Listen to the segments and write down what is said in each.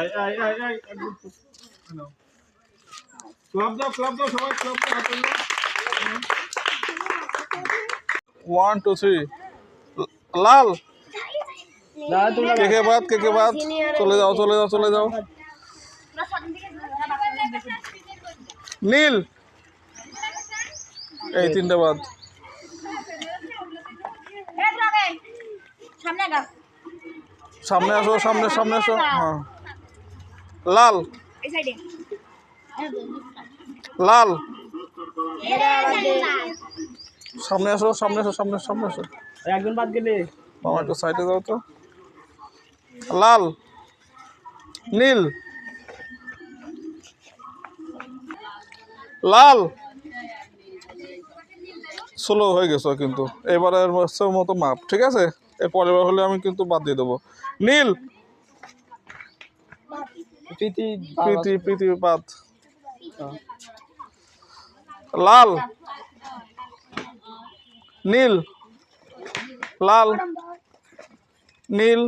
এই এই এই এই একদম নাও। ক্লাব দাও ক্লাব দাও সবাই ক্লাব দাও হাতে নাও। ওয়ান টু থ্রি লাল কে কে বাদ কে কে বাদ? চলে যাও চলে যাও চলে যাও। নীল। এই তিনটে বাদ। সামনে আগাও। সামনে আসো সামনে সামনে আসো। হ্যাঁ। লাল। লাল। সামনে আসো সামনে আসো সামনে সামনে আসো। একজন বাদ গেলে। মামা একটু সাইডে দাও তো। লাল। নীল। লাল। ষোলো হয়ে গেছো কিন্তু। এবারের মতো মাপ ঠিক আছে? এর পরের বার হলে আমি কিন্তু বাদ দিয়ে দেবো। নীল! প্রীতি প্রীতি প্রীতি বাদ। লাল! নীল! লাল! নীল!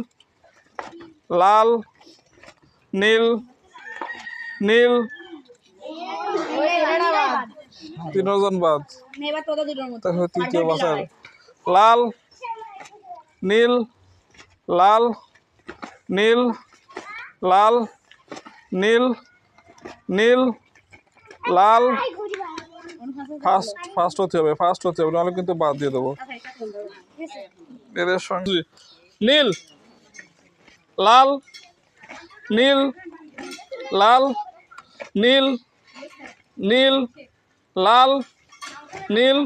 লাল! নীল! নীল! তিনজন বাদ। তারপরে তৃতীয় বছর লাল! নীল, লাল নীল লাল, নীল নীল, লাল। ফার্স্ট ফার্স্ট হতে হবে ফার্স্ট হতে হবে, নাহলে কিন্তু বাদ দিয়ে দেবো। এদের সঙ্গে নীল, লাল নীল লাল, নীল নীল, লাল নীল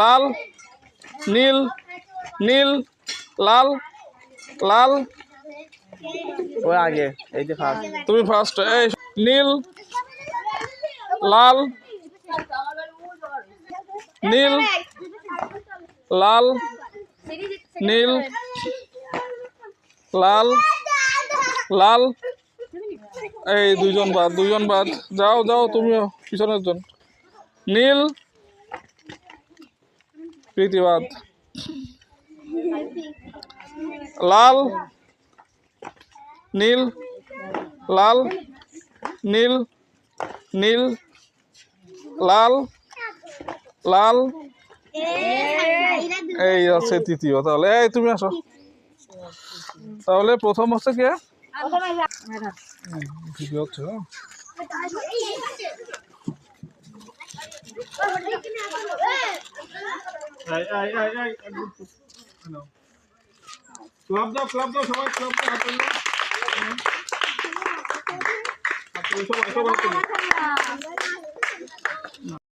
লাল, নীল নীল, লাল লাল। ওই আগে, এই যে ফার্স্ট তুমি ফার্স্ট এই নীল, লাল নীল লাল নীল, লাল লাল। এই দুইজন বাদ দুইজন বাদ। যাও যাও তুমিও পিছনের জন নীল, প্রীতিবাদ। লাল, নীল লাল, নীল নীল, লাল লাল। এই আছে তৃতীয়, তাহলে এই তুমি আসো। তাহলে প্রথম হচ্ছে কে? ভিডিও এই এই একদম নাও। ক্লাব দাও ক্লাব দাও সবাই ক্লাব দাও হাতে দাও সবাই সবাই।